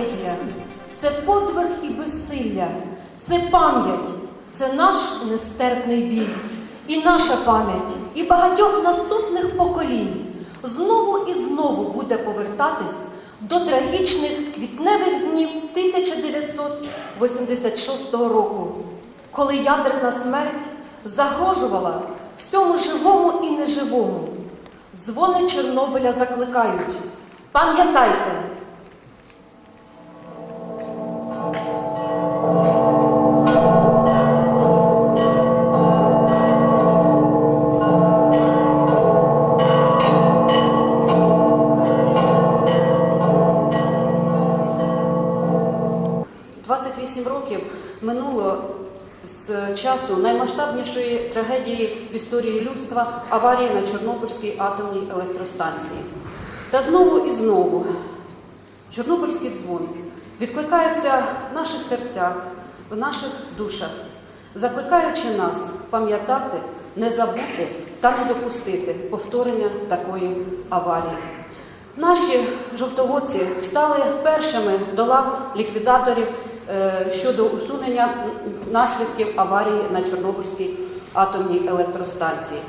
трагедія, це подвиг і безсилля, це пам'ять, це наш нестерпний біль. І наша пам'ять, і багатьох наступних поколінь знову і знову буде повертатись до трагічних квітневих днів 1986 року, коли ядерна смерть загрожувала всьому живому і неживому. Дзвони Чорнобиля закликають. Пам'ятайте, 28 років минуло з часу наймасштабнішої трагедії в історії людства аварії на Чорнобильській атомній електростанції. Та знову і знову чорнобильські дзвони відкликаються в наших серцях, в наших душах, закликаючи нас пам'ятати, не забути та не допустити повторення такої аварії. Наші жовтоводці стали першими до лав ліквідаторів е, щодо усунення наслідків аварії на Чорнобильській атомній електростанції.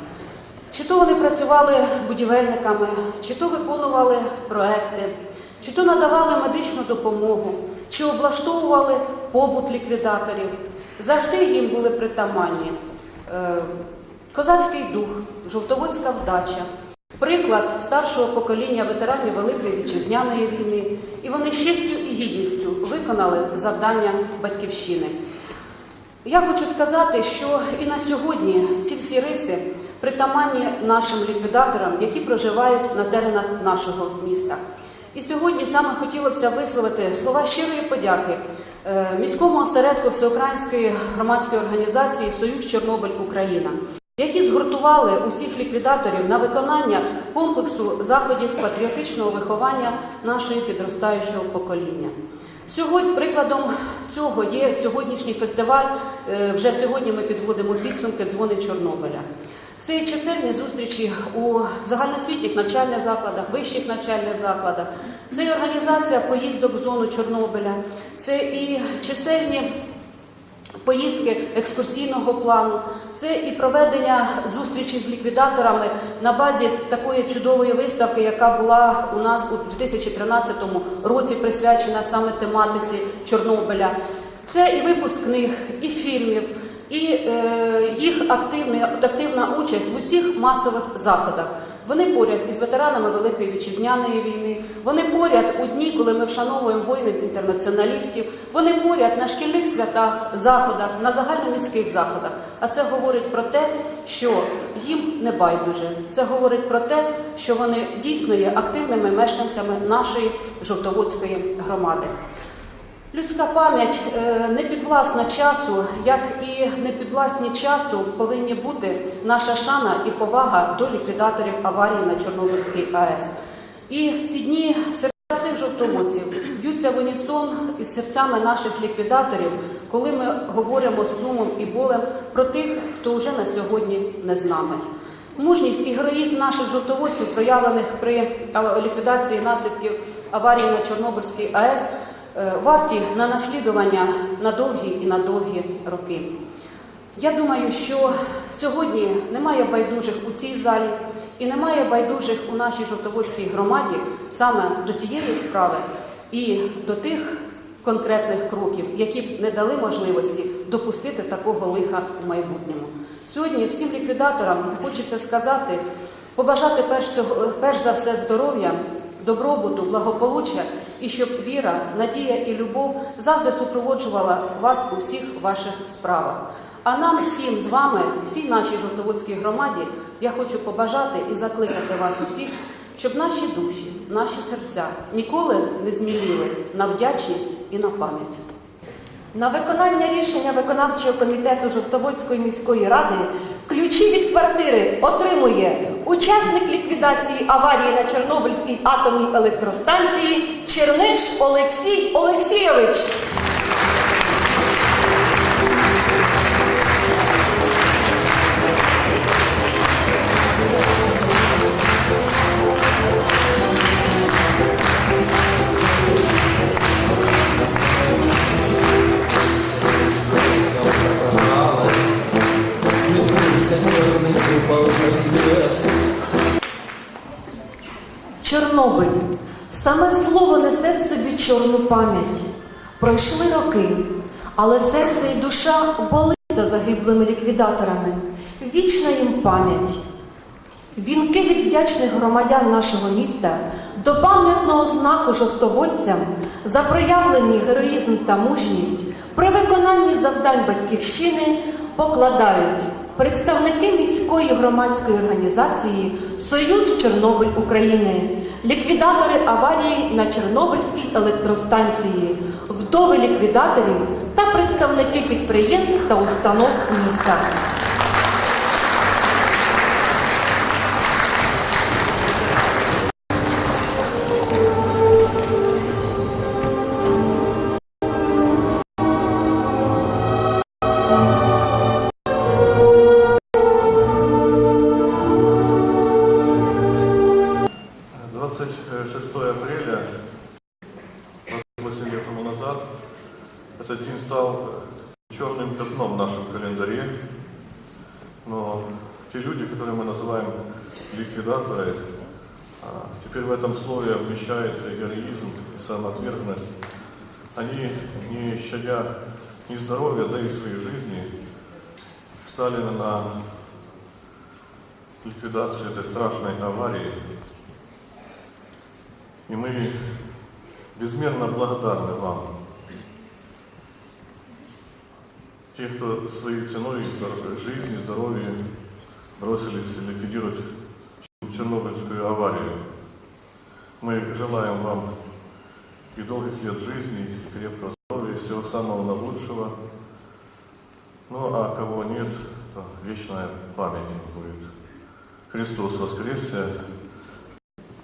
Чи то вони працювали будівельниками, чи то виконували проекти, чи то надавали медичну допомогу, чи облаштовували побут ліквідаторів. Завжди їм були притаманні е, козацький дух, жовтоводська вдача. Приклад старшого покоління ветеранів Великої вітчизняної війни, і вони з честю і гідністю виконали завдання батьківщини. Я хочу сказати, що і на сьогодні ці всі риси притаманні нашим ліквідаторам, які проживають на теренах нашого міста. І сьогодні саме хотілося висловити слова щирої подяки е, міському осередку Всеукраїнської громадської організації Союз Чорнобиль Україна які згуртували усіх ліквідаторів на виконання комплексу заходів з патріотичного виховання нашої підростаючого покоління. Сьогодні прикладом цього є сьогоднішній фестиваль. Е, Вже сьогодні ми підводимо підсумки дзвони Чорнобиля. Це і чисельні зустрічі у загальноосвітніх навчальних закладах, вищих навчальних закладах, це і організація поїздок в зону Чорнобиля, це і чисельні поїздки екскурсійного плану, це і проведення зустрічі з ліквідаторами на базі такої чудової виставки, яка була у нас у 2013 році, присвячена саме тематиці Чорнобиля. Це і випуск книг, і фільмів, і е, їх активна, активна участь в усіх масових заходах. Вони поряд із ветеранами Великої вітчизняної війни. Вони поряд у дні, коли ми вшановуємо воїнів інтернаціоналістів. Вони поряд на шкільних святах, заходах, на загальноміських заходах. А це говорить про те, що їм не байдуже. Це говорить про те, що вони дійсно є активними мешканцями нашої жовтоводської громади. Людська пам'ять е, не підвласна часу, як і не підвласні часу повинні бути наша шана і повага до ліквідаторів аварії на Чорнобильській АЕС. І в ці дні серця жовтоводців б'ються в унісон із серцями наших ліквідаторів, коли ми говоримо з сумом і болем про тих, хто вже на сьогодні не з нами. Мужність і героїзм наших жовтоводців, проявлених при ліквідації наслідків аварії на Чорнобильській АЕС, е, варті на наслідування на довгі і на довгі роки. Я думаю, що сьогодні немає байдужих у цій залі і немає байдужих у нашій жовтоводській громаді саме до тієї справи і до тих конкретних кроків, які б не дали можливості допустити такого лиха у майбутньому. Сьогодні всім ліквідаторам хочеться сказати, побажати перш за все здоров'я, добробуту, благополуччя і щоб віра, надія і любов завжди супроводжувала вас у всіх ваших справах. А нам всім з вами, всій нашій жовтоводській громаді, я хочу побажати і закликати вас усіх, щоб наші душі, наші серця ніколи не зміліли на вдячність і на пам'ять. На виконання рішення виконавчого комітету Жовтоводської міської ради ключі від квартири отримує учасник ліквідації аварії на Чорнобильській атомній електростанції Черниш Олексій Олексійович. Чорну пам'ять. Пройшли роки, але серце і душа болить за загиблими ліквідаторами. Вічна їм пам'ять. Вінки від вдячних громадян нашого міста до пам'ятного знаку жовтоводцям за проявлені героїзм та мужність при виконанні завдань батьківщини покладають представники міської громадської організації Союз Чорнобиль України, ліквідатори аварії на Чорнобильській електростанції, вдови ліквідаторів та представники підприємств та установ міста. 26 апреля, 28 лет тому назад, этот день стал черным пятном в нашем календаре. Но те люди, которые мы называем ликвидаторы, а, теперь в этом слове вмещается и героизм, и самоотверженность. Они, не щадя ни здоровья, да и своей жизни, стали на ликвидацию этой страшной аварии. И мы безмерно благодарны вам. Те, кто своей ценой жизни, здоровья бросились ликвидировать Чернобыльскую аварию. Мы желаем вам и долгих лет жизни, и крепкого здоровья, и всего самого наилучшего. Ну, а кого нет, то вечная память будет. Христос воскресся,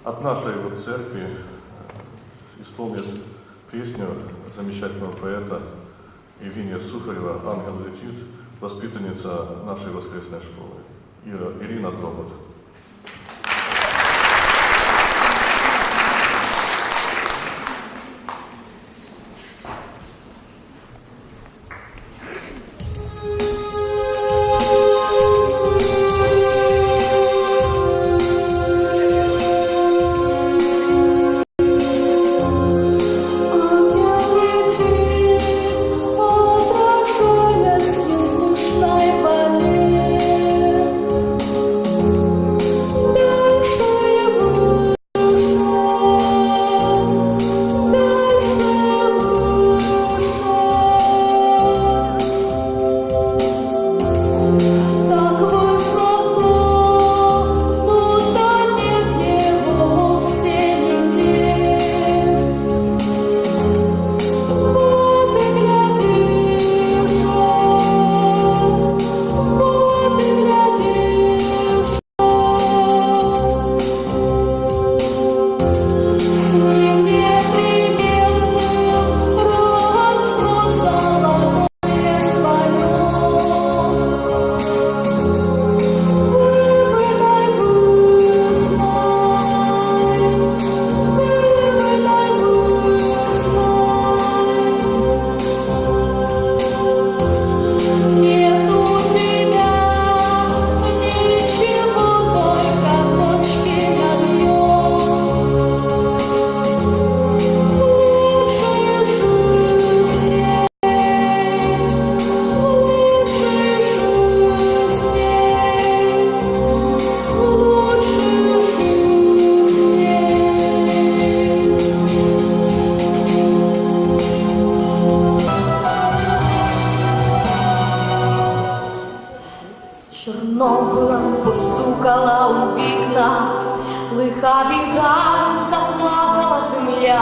от нашей вот церкви э, исполнит песню замечательного поэта Евгения Сухарева «Ангел летит», воспитанница нашей воскресной школы, Ира, Ирина Дробот. Чорнобилем постукала у вікна, лиха біда заплакала земля,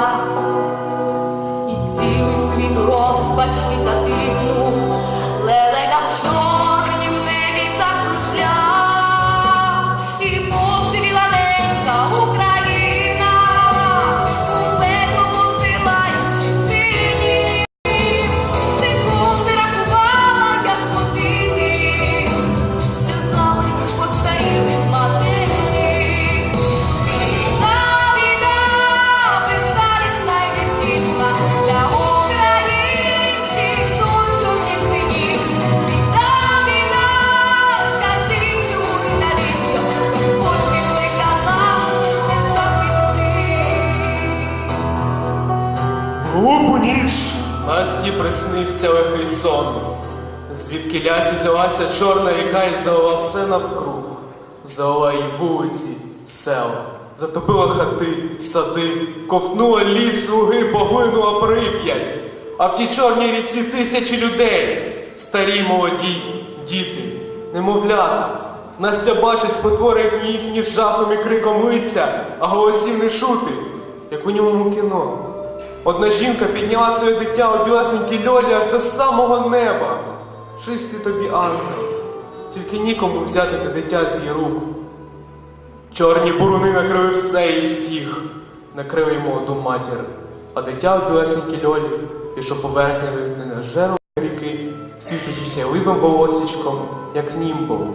і цілий світ розпачі затихнув, приснився лихий сон. Звідки лясь взялася чорна ріка і залила все навкруг. Залила і вулиці, села, затопила хати, сади, ковтнула ліс, луги, поглинула прип'ять. А в тій чорній ріці тисячі людей, старі, молоді, діти, немовлята. Настя бачить спотворені їхні жахом і криком лиця, а голосів не чути, як у ньому кіно. Одна жінка підняла своє дитя у білесенькій льолі аж до самого неба. Чистий тобі ангел, тільки нікому взяти те дитя з її рук. Чорні буруни накрили все і всіх, накрили й молоду матір, а дитя у білесенькій льолі пішов поверхнею не на жерло ріки, світячи сяливим волосічком, як німбом.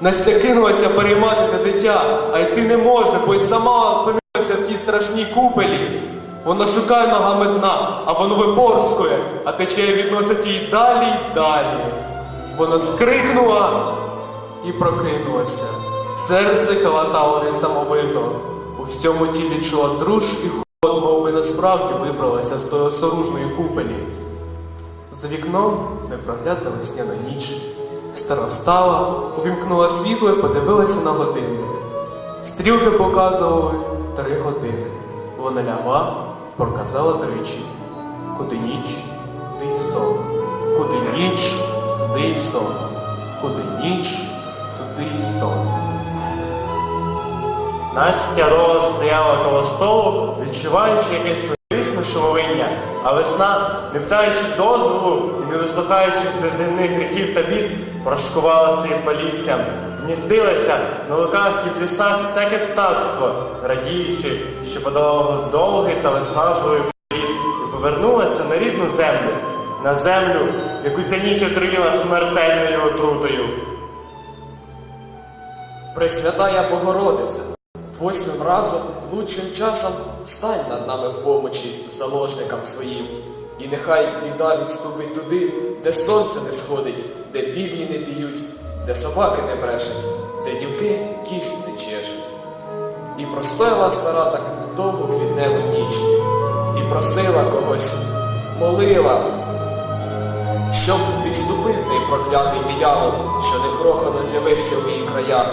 Настя кинулася переймати те дитя, а йти не може, бо й сама опинилася в тій страшній купелі. Вона шукає ногами дна, а воно випорскує, а течія відносить її далі й далі. Вона скрикнула і прокинулася. Серце калатало несамовито. У всьому тілі чула друж і холод, мов би насправді вибралася з тої осоружної купелі. За вікном непроглядна весняна ніч. Стара встала, увімкнула світло і подивилася на годинник. Стрілки показували три години. Вона лягла, проказала тричі. Куди ніч, туди й сон. Куди ніч, туди й сон. Куди ніч, туди й сон. Настя довго стояла коло столу, відчуваючи якесь невисне шумовиння, а весна, не питаючи дозволу і не дослухаючись до земних гріхів та бід, прошкувала своїм поліссям, гніздилася на луках і в лісах всяке птацтво, радіючи, що подолало довгий та виснажливий політ, і повернулася на рідну землю, на землю, яку ця ніч отруїла смертельною отрутою. Пресвятая Богородиця, восьмим разом лучшим часом стань над нами в помочі заложникам своїм. І нехай біда відступить туди, де сонце не сходить, де півні не б'ють, де собаки не брешуть, де дівки кість не чешуть. І простояла стара так довго квітневу ніч, і просила когось, молила, щоб відступив той проклятий диявол, що непрохано з'явився в її краях,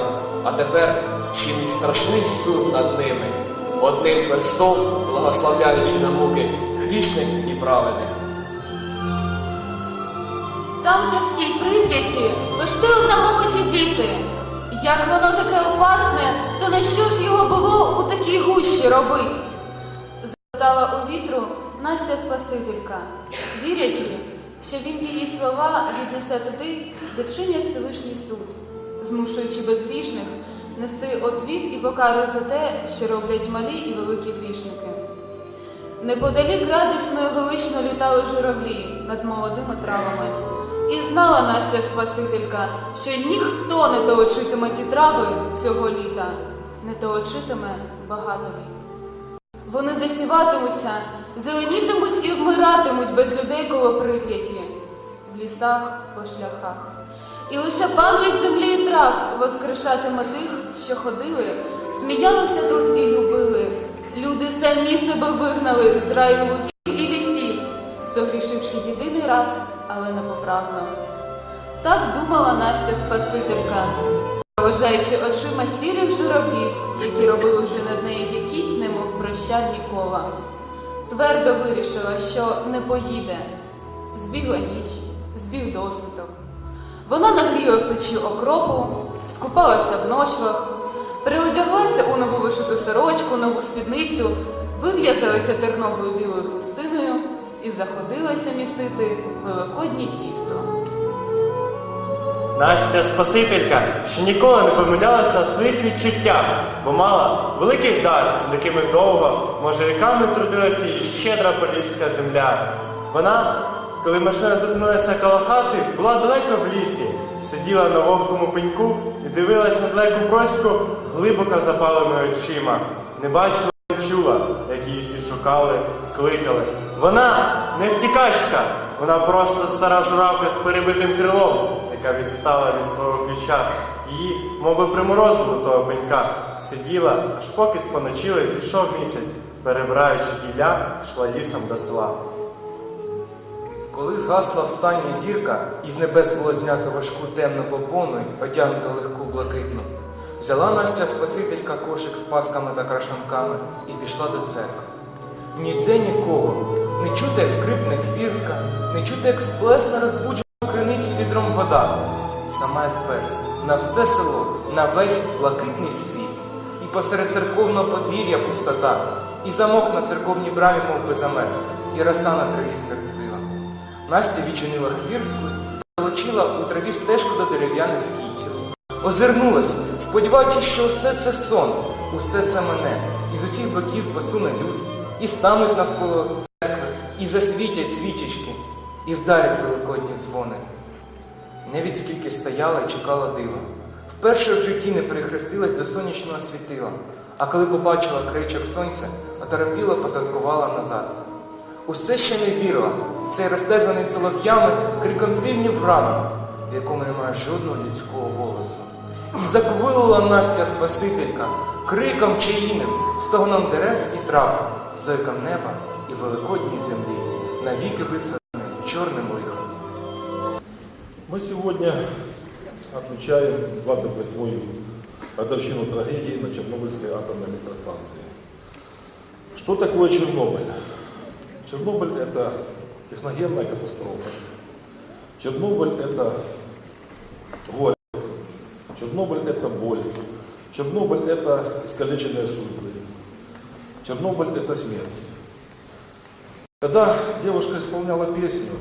а тепер чинить страшний суд над ними, одним перстом благословляючи на муки грішних і праведних. Там же в тій прип'яті лишти одному ці діти. Як воно таке опасне, то на що ж його було у такій гущі робить? Запитала у вітру Настя Спасителька, вірячи, що він її слова віднесе туди, де чинять Всевишній суд, змушуючи безгрішних нести отвіт і покару за те, що роблять малі і великі грішники. Неподалік радісно і велично літали журавлі над молодими травами. І знала Настя Спасителька, що ніхто не толочитиме ті трави цього літа, не толочитиме багато літ. Вони засіватимуться, зеленітимуть і вмиратимуть без людей коло прип'яті, в лісах, по шляхах. І лише пам'ять землі і трав воскрешатиме тих, що ходили, сміялися тут і любили. Люди самі себе вигнали з раю лугів і лісів, согрішивши єдиний раз, але непоправно. Так думала Настя Спасителька, проважаючи очима сірих журавлів, які робили вже над нею якісь, немов прощальні кола. Твердо вирішила, що не поїде. Збігла ніч, збіг досвідок. Вона нагріла в печі окропу, скупалася в ночвах, переодяглася у нову вишиту сорочку, нову спідницю, вив'язалася терновою білою і заходилася місити великоднє тісто. Настя Спасителька, що ніколи не помилялася у своїх відчуттях, бо мала великий дар, якими довго, може віками трудилася її щедра поліська земля. Вона, коли машина зупинилася коло хати, була далеко в лісі, сиділа на вогкому пеньку і дивилась на далеку проську глибоко запаленими очима. Не бачила, не чула, як її всі шукали, кликали. Вона не втікачка, вона просто стара журавка з перебитим крилом, яка відстала від свого ключа. Її, мовби приморозило того пенька, сиділа, аж поки споночили, зійшов місяць, перебираючи гілля, йшла лісом до села. Коли згасла остання зірка, і з небес було знято важку темну попону, й одягнуто легку блакитну, взяла Настя Спасителька кошик з пасками та крашанками і пішла до церкви. Ніде нікого, не чути, як скрипне хвіртка, не чути, як сплесне розбуджена криниці відром вода. Сама як перст, на все село, на весь блакитний світ. І посеред церковного подвір'я пустота, і замок на церковній брамі, мов би замер, і роса на траві стертвила. Настя відчинила хвіртку пролочила у траві стежку до дерев'яних стійців. Озирнулась, сподіваючись, що усе це сон, усе це мене, і з усіх боків посуне люд, і стануть навколо церкви, і засвітять свічечки, і вдарять великодні дзвони. Не від скільки стояла і чекала дива. Вперше в житті не перехрестилась до сонячного світила, а коли побачила краєчок сонця, оторопіло позадкувала назад. Усе ще не вірила в цей розтежений солов'ями криком півнів ранок, в якому немає жодного людського голосу. І заквилила Настя Спасителька криком чаїним, стогоном дерев і трав, зойком неба і великодній землі, навіки висвятленим чорним лихом. Мы сегодня отмечаем 28-ю годовщину трагедии на Чернобыльской атомной электростанции. Что такое Чернобыль? Чернобыль – это техногенная катастрофа. Чернобыль – это горе. Чернобыль – это боль. Чернобыль – это искалеченные судьбы. Чернобыль – это смерть. Когда девушка исполняла песню,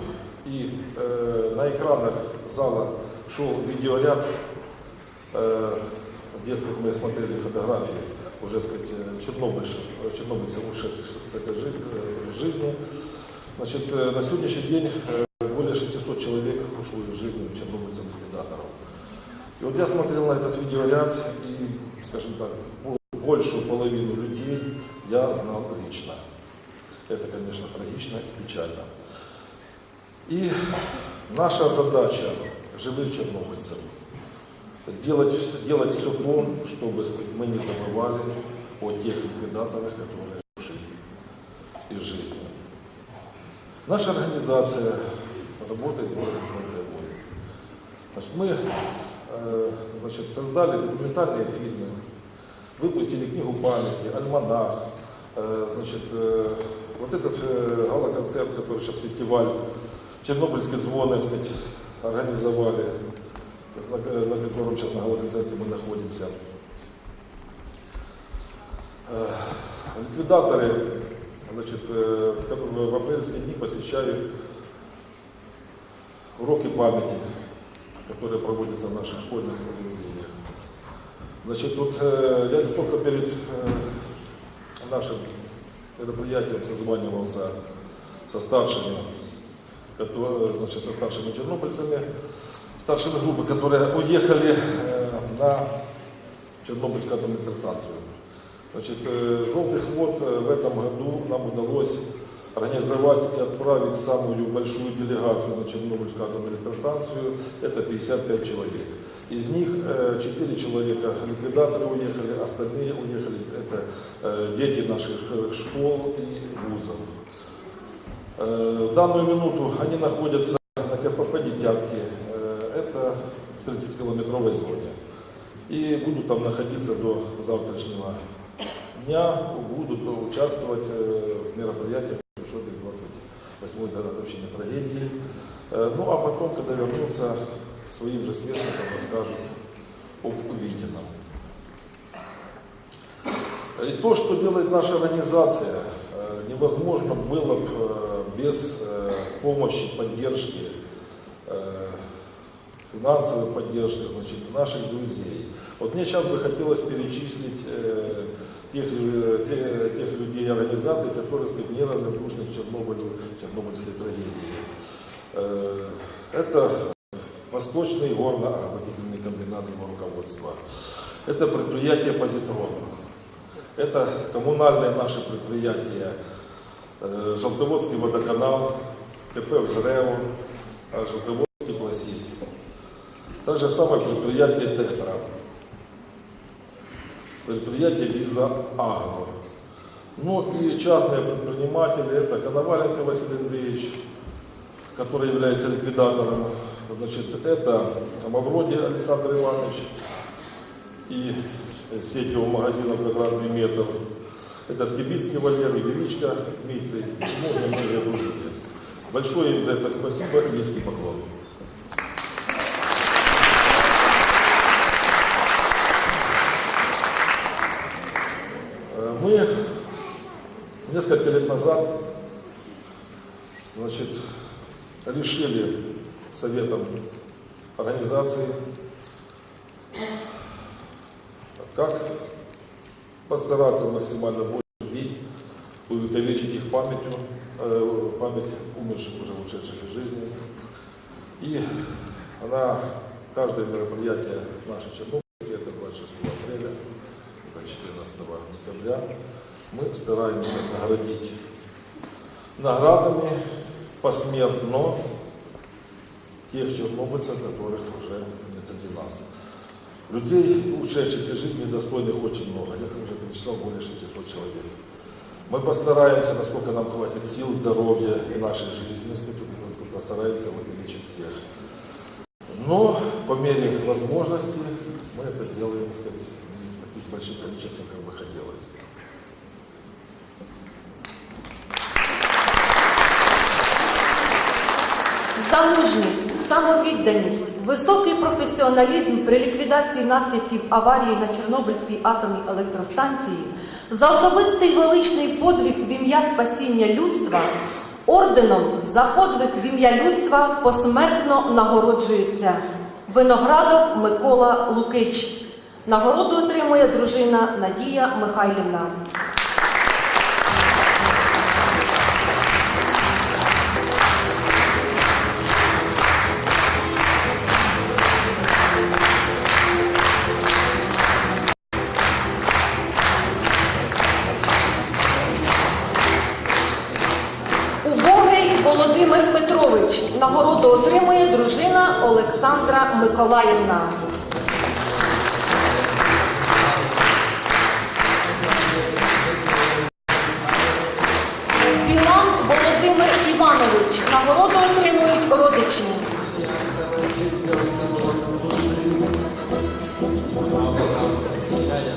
и э, на экранах зала шел видеоряд, э, дескать, мы смотрели фотографии уже, сказать, э, чернобыльцев, чернобыльцев ушедших, кстати, э, жизни. Значит, э, на сегодняшний день более 600 человек ушло из жизни чернобыльцев-ликвидаторов. И вот я смотрел на этот видеоряд, и, скажем так, бо- большую половину людей я знал лично. Это, конечно, трагично и печально. И наша задача живых чернобыльцев сделать, делать все то, чтобы мы не забывали о тех ликвидаторах, которые ушли из жизни. Наша организация работает в городе Желтая Воля. Значит, мы э, значит, создали документальные фильмы, выпустили книгу памяти, альманах, значит, э, вот этот э, гала-концерт, который сейчас фестиваль Чернобыльские звоны, так сказать, организовали, на, э, на котором сейчас на гала-концерте мы находимся. Э, Ликвидаторы значит, э, в, ко- в апрельские дни посещают уроки памяти, которые проводятся в наших школьных заведениях. Значит, вот э, я только перед э, нашим мероприятием созванивался со старшими, которые, значит, со старшими чернобыльцами, старшими группы, которые уехали э, на Чернобыльскую атомную электростанцию. Значит, э, желтых вод э, в этом году нам удалось организовать и отправить самую большую делегацию на Чернобыльскую атомную электростанцию. Это 55 человек. Из них э, 4 человека ликвидаторы уехали, остальные уехали. Это э, дети наших э, школ и вузов. В данную минуту они находятся на КПП «Детятки». Это в 30-километровой зоне. И будут там находиться до завтрашнего дня, будут участвовать в мероприятиях, посвященных 28-й годовщине трагедии. Ну а потом, когда вернутся, своим же сверстникам расскажут об увиденном. И то, что делает наша организация, э, невозможно было бы э, без э, помощи, поддержки, финансовой поддержки значит, наших друзей. Вот мне сейчас бы хотелось перечислить тех, лю- те- тех людей и организаций, которые неравнодушны к Чернобылю, Чернобыльской трагедии. Это Восточный горно-обогатительный комбинат его руководства. Это предприятие «Позитрон». Это коммунальные наши предприятия, э, Желтоводский водоканал, КП «Жрево», э, Желтоводский «Пласить». Так же самое предприятие «Тетра», предприятие «Виза Агро». Ну и частные предприниматели, это Коноваленко Василий Андреевич, который является ликвидатором. Значит, это Мавроди Александр Иванович и сеть его магазинов «Квадратный метр». Это Скибицкий Валерий, Величко Дмитрий, ну многие другие. Большое им за это спасибо и низкий поклон. Мы несколько лет назад значит, решили советом организации, как постараться максимально больше людей увековечить их памятью, э, память умерших уже ушедших из жизни. И она, каждое мероприятие наше Чернобыльское, это 26 апреля, это 14 декабря, мы стараемся наградить наградами посмертно тех чернобыльцев, которых уже нет среди нас. Людей, ушедших из жизни, достойных очень много. Я уже перечислял более 600 человек. Мы постараемся, насколько нам хватит сил, здоровья и жизни, сказать, мы постараемся увеличить всех. Но по мере возможности мы это делаем, так сказать, не в таких больших количествах, как бы хотелось. За мужність, самовідданість, високий професіоналізм при ліквідації наслідків аварії на Чорнобильській атомній електростанції, за особистий величний подвиг в ім'я спасіння людства, орденом за подвиг в ім'я людства посмертно нагороджується Виноградов Микола Лукич. Нагороду отримує дружина Надія Михайлівна. Миколаївна. Білан Володимир Іванович. Нагороду отримують родичі. Читає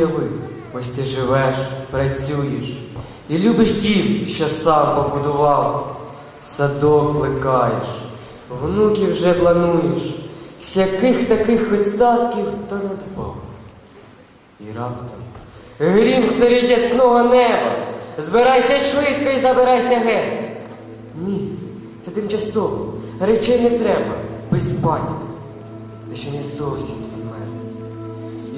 уяви, ось ти живеш, працюєш і любиш дім, що сам побудував, садок плекаєш, внуків вже плануєш, з яких таких хоч статків то не дбав. І раптом грім серед ясного неба, збирайся швидко і забирайся геть. Ні, це тимчасово, речей не треба, без паніки. Це ще не зовсім.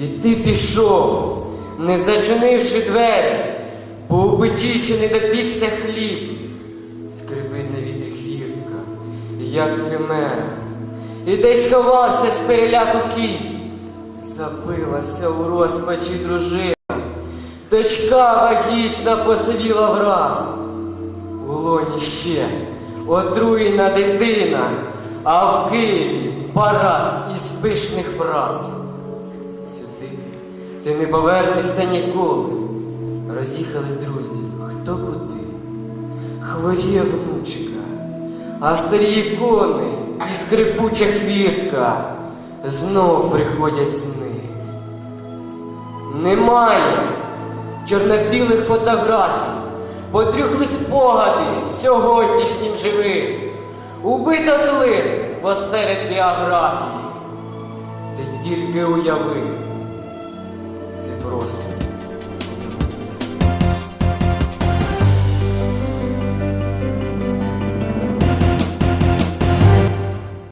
І ти пішов, не зачинивши двері, бо у печі ще не допікся хліб. Скрипить на вітрі хвіртка, як химера, і десь ховався з переляку кінь. Забилася у розпачі дружина, дочка вагітна посивіла враз. У лоні ще отруєна дитина, а в Києві парад із пишних фраз. Ти не повернешся ніколи. Роз'їхались друзі, хто куди. Хворіє внучка, а старі ікони і скрипуча хвіртка знов приходять сни. Немає чорно-білих фотографій, потрюхли спогади сьогоднішнім живим. Убито клин посеред біографії. Ти тільки уяви, просить.